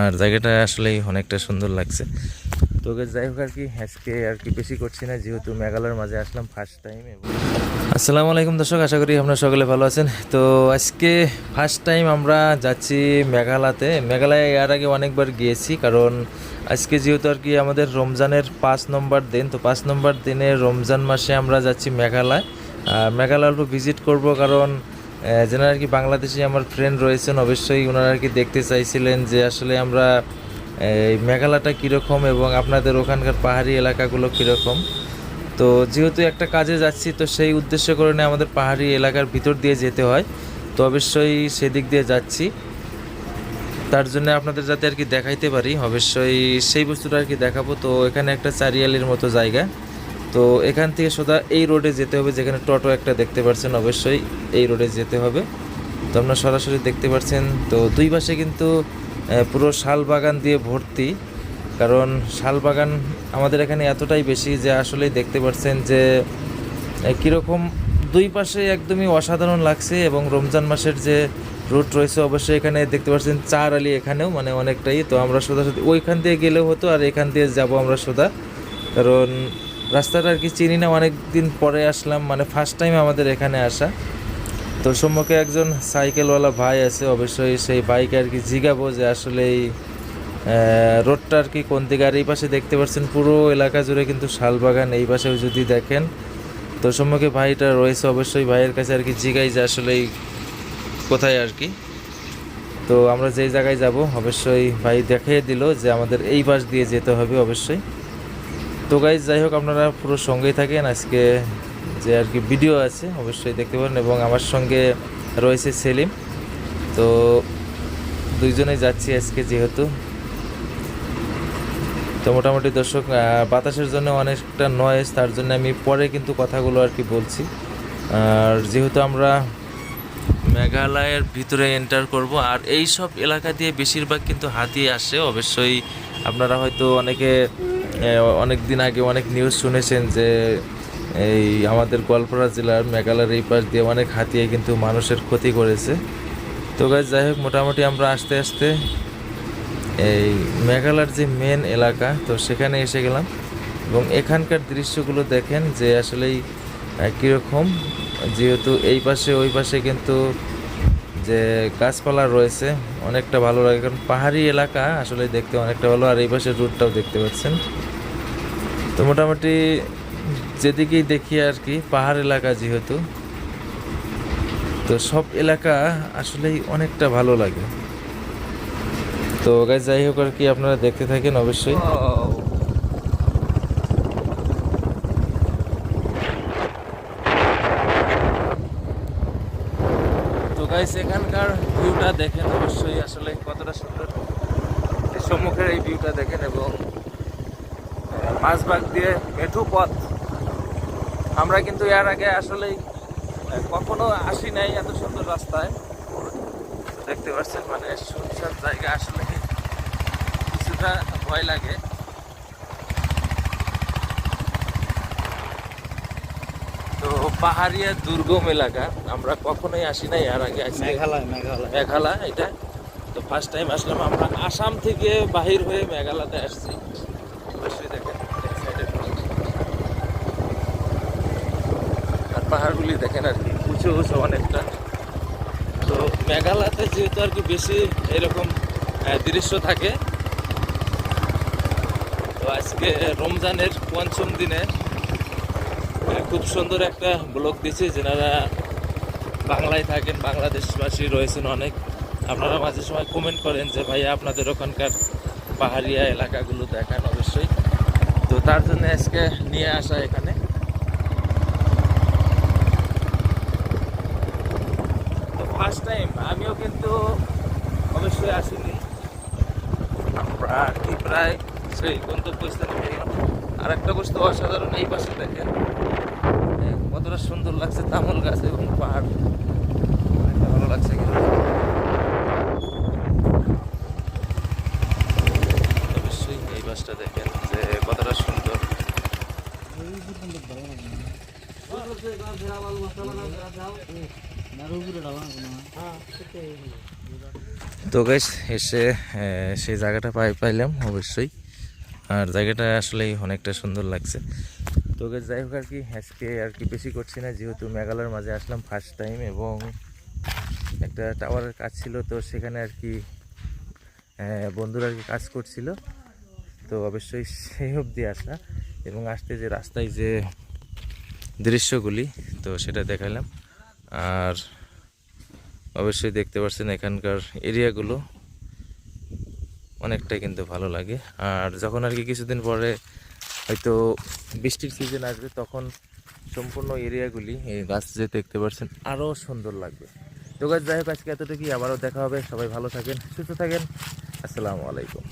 আর জায়গাটা আসলেই অনেকটা সুন্দর লাগছে। তো যাই হোক আর কি আজকে আর কি বেশি করছি না, যেহেতু মেঘালয়ের মাঝে আসলাম ফার্স্ট টাইম আসসালামু আলাইকুম দর্শক, আশা করি আপনারা সকলে ভালো আছেন। তো আজকে ফার্স্ট টাইম আমরা যাচ্ছি মেঘালয়তে। মেঘালয়ে এর আগে অনেকবার গিয়েছি, কারণ আজকে যেহেতু আর কি আমাদের রমজানের পাঁচ নম্বর দিন, তো পাঁচ নম্বর দিনে রমজান মাসে আমরা যাচ্ছি মেঘালয়। আর মেঘালয় অল্প ভিজিট করব, কারণ যেনারা আর কি বাংলাদেশি আমার ফ্রেন্ড রয়েছেন, অবশ্যই ওনারা আর কি দেখতে চাইছিলেন যে আসলে আমরা এই মেঘালয়টা কীরকম এবং আপনাদের ওখানকার পাহাড়ি এলাকাগুলো কীরকম। তো যেহেতু একটা কাজে যাচ্ছি, তো সেই উদ্দেশ্য করে আমাদের পাহাড়ি এলাকার ভিতর দিয়ে যেতে হয়। তো অবশ্যই সেদিক দিয়ে যাচ্ছি। তার জন্য আপনাদের যাতে আর কি দেখাইতে পারি, অবশ্যই সেই বস্তুটা আর কি দেখাবো। তো এখানে একটা চারিয়ালির মতো জায়গা। তো এখান থেকে সোজা এই রোডে যেতে হবে, যেখানে টোটো একটা দেখতে পাচ্ছেন অবশ্যই, এই রোডে যেতে হবে। তো আপনারা সরাসরি দেখতে পাচ্ছেন তো দুই পাশে কিন্তু পুরো শাল বাগান দিয়ে ভর্তি। কারণ শাল বাগান আমাদের এখানে এতটাই বেশি যে আসলেই দেখতে পাচ্ছেন যে কীরকম দুই পাশে একদমই অসাধারণ লাগছে এবং রমজান মাসের যে রুট রয়েছে অবশ্যই এখানে দেখতে পাচ্ছেন চার আলি এখানেও মানে অনেকটাই। তো আমরা সোজা ওইখান দিয়ে গেলেও হতো, আর এখান দিয়ে যাব আমরা সোজা। কারণ রাস্তাটা আর কি চিনি না অনেক দিন পরে আসলাম মানে ফার্স্ট টাইম আমাদের এখানে আসা। তো সম্মুখে একজন সাইকেলওয়ালা ভাই আছে, অবশ্যই সেই বাইক আর কি জিগাবো যে আসলে এই রোডটা আর কি কোন দিকে। আর এই পাশে দেখতে পাচ্ছেন পুরো এলাকা জুড়ে কিন্তু শালবাগান, এই পাশেও যদি দেখেন তো সম্মুখে ভাইটা রয়েছে, অবশ্যই ভাইয়ের কাছে আর কি জিগাই যে আসলে এই কোথায় আর কি। তো আমরা যেই জায়গায় যাব, অবশ্যই ভাই দেখিয়ে দিল যে আমাদের এই পাশ দিয়ে যেতে হবে, অবশ্যই। তো গাইজ যাই হোক, আপনারা পুরো সঙ্গেই থাকেন। আজকে যে আর কি ভিডিও আছে, অবশ্যই দেখতে পারেন এবং আমার সঙ্গে রয়েছে সেলিম। তো দুইজনেই যাচ্ছি আজকে যেহেতু। তো মোটামুটি দর্শক বাতাসের জন্য অনেকটা নয়েজ তার জন্য আমি পরে কিন্তু কথাগুলো আর কি বলছি। আর যেহেতু আমরা মেঘালয়ের ভিতরে এন্টার করব, আর এই সব এলাকা দিয়ে বেশিরভাগ কিন্তু হাতি আসে। অবশ্যই আপনারা হয়তো অনেকে অনেক দিন আগে অনেক নিউজ শুনেছেন যে এই আমাদের গোয়ালপাড়া জেলার মেঘালয়ের এই পাশ দিয়ে অনেক হাতিয়ে কিন্তু মানুষের ক্ষতি করেছে। তো গাছ যাই হোক, মোটামুটি আমরা আস্তে আস্তে এই মেঘালয়ের যে মেন এলাকা, তো সেখানে এসে গেলাম। এবং এখানকার দৃশ্যগুলো দেখেন যে আসলেই কীরকম। যেহেতু এই পাশে, ওই পাশে কিন্তু যে গাছপালা রয়েছে, অনেকটা ভালো লাগে। কারণ পাহাড়ি এলাকা আসলে দেখতে অনেকটা ভালো। আর এই পাশের রুটটাও দেখতে পাচ্ছেন। তো মোটামুটি যেদিকেই দেখি আর কি, পাহাড় এলাকা যেহেতু, তো সব এলাকা আসলেই অনেকটা ভালো লাগে। তো গাছ যাই হোক আর কি, আপনারা দেখতে থাকেন অবশ্যই। তো এখানকার ভিউটা দেখেন অবশ্যই, আসলে কতটা সুন্দর। সম্মুখের এই ভিউটা দেখেন এবং ভাগ দিয়ে মেঠু পথ। আমরা কিন্তু এর আগে আসলেই কখনো আসি নাই এত সুন্দর রাস্তায়। দেখতে পাচ্ছেন মানে শুনশান জায়গা আসলে কিছুটা ভয় লাগে। তো পাহাড়িয়া দুর্গম এলাকা আমরা কখনোই আসি নাই এর আগে আজকে মেঘালয় মেঘালয়। মেঘালয় এটা? তো ফার্স্ট টাইম আসলাম আমরা আসাম থেকে বাহির হয়ে মেঘালয়তে আসছি। পাহাড়গুলি দেখেন আর কি, উঁচু উঁচু অনেকটা। তো মেঘালয়তে যেহেতু আর কি বেশি এরকম দৃশ্য থাকে, তো আজকে রমজানের পঞ্চম দিনে খুব সুন্দর একটা ব্লগ দিচ্ছে যেনারা বাংলায় থাকেন, বাংলাদেশবাসী রয়েছেন অনেক। আপনারা মাঝে সময় কমেন্ট করেন যে, ভাইয়া, আপনাদের ওখানকার পাহাড়িয়া এলাকাগুলো দেখান অবশ্যই। তো তার জন্য আজকে নিয়ে আসা এখানে। ফার্স্ট টাইম আমিও কিন্তু অবশ্যই আসিনি। আমরা কি প্রায় সেই গন্তব্যস্থানে আর একটা বস্তু অসাধারণ এই পাশে দেখেন। কতটা সুন্দর লাগছে তামল গাছ এবং পাহাড়। অনেকটা ভালো লাগছে কিন্তু। অবশ্যই এই বাসটা দেখেন যে কতটা সুন্দর। কোনো তো গাইস এসে সেই জায়গাটা পাই, পাইলাম, অবশ্যই। আর জায়গাটা আসলেই অনেকটা সুন্দর লাগছে। তো গাইস যাই হোক আর কি, আজকে আর কি বেশি করছি না, যেহেতু মেঘালয়ের মাঝে আসলাম ফার্স্ট টাইম এবং একটা টাওয়ারের কাজ ছিল, তো সেখানে আর কি বন্ধুরা আর কি কাজ করছিল। তো অবশ্যই সেই অবধি আসা এবং আসতে যে রাস্তায় যে দৃশ্যগুলি, তো সেটা দেখালাম। আর অবশ্যই দেখতে পাচ্ছেন এখানকার এরিয়াগুলো। অনেকটাই কিন্তু ভালো লাগে। আর যখন আর কি কিছুদিন পরে হয়তো বৃষ্টির সিজন আসবে, তখন সম্পূর্ণ এরিয়াগুলি, এই গাছ যে দেখতে পাচ্ছেন আরও সুন্দর লাগবে। তো গাছ যাই হোক, আজকে এতটুকুই। আবারও দেখা হবে। সবাই ভালো থাকেন, সুস্থ থাকেন। আসসালামু আলাইকুম।